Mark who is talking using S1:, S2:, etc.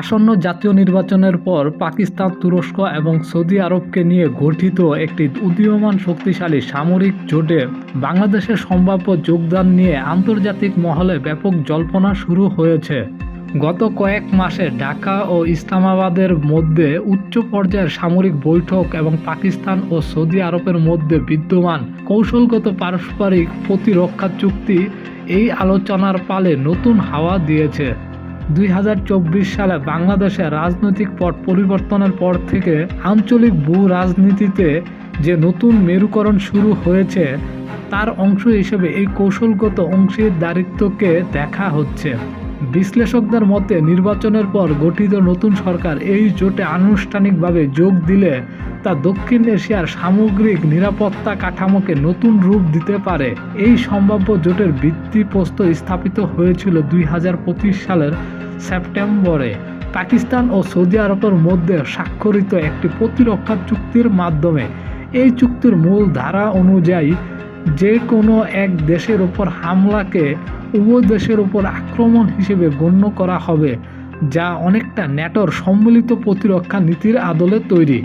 S1: আসন্ন জাতীয় নির্বাচনের পর পাকিস্তান, তুরস্ক এবং সৌদি আরবকে নিয়ে গঠিত একটি উদীয়মান শক্তিশালী সামরিক জোটে বাংলাদেশের সম্ভাব্য যোগদান নিয়ে আন্তর্জাতিক মহলে ব্যাপক জল্পনা শুরু হয়েছে। গত কয়েক মাসে ঢাকা ও ইসলামাবাদের মধ্যে উচ্চ পর্যায়ের সামরিক বৈঠক এবং পাকিস্তান ও সৌদি আরবের মধ্যে বিদ্যমান কৌশলগত পারস্পরিক প্রতিরক্ষা চুক্তি এই আলোচনার পালে নতুন হাওয়া দিয়েছে। দুই হাজার চব্বিশ সালে বাংলাদেশে রাজনৈতিক পট পরিবর্তনের পর থেকে আঞ্চলিক ভূ রাজনীতিতে যে নতুন মেরুকরণ শুরু হয়েছে, তার অংশ হিসেবে এই কৌশলগত অংশীদারিত্বকে দেখা হচ্ছে। বিশ্লেষকদের মতে, নির্বাচনের পর গঠিত নতুন সরকার এই জোটে আনুষ্ঠানিকভাবে যোগ দিলে তা দক্ষিণ এশিয়ার সামগ্রিক নিরাপত্তা কাঠামোকে নতুন রূপ দিতে পারে। এই সম্ভাব্য জোটের ভিত্তিপ্রস্তর স্থাপিত হয়েছিল দুই হাজার পঁচিশ সালের সেপ্টেম্বরে। পাকিস্তান ও সৌদি আরবের মধ্যে স্বাক্ষরিত একটি প্রতিরক্ষা চুক্তির মাধ্যমে। এই চুক্তির মূল ধারা অনুযায়ী যে কোনো এক দেশের উপর হামলাকে উভয় দেশের উপর আক্রমণ হিসেবে গণ্য করা হবে, যা অনেকটা ন্যাটোর সম্মিলিত প্রতিরক্ষা নীতির আদলে তৈরি।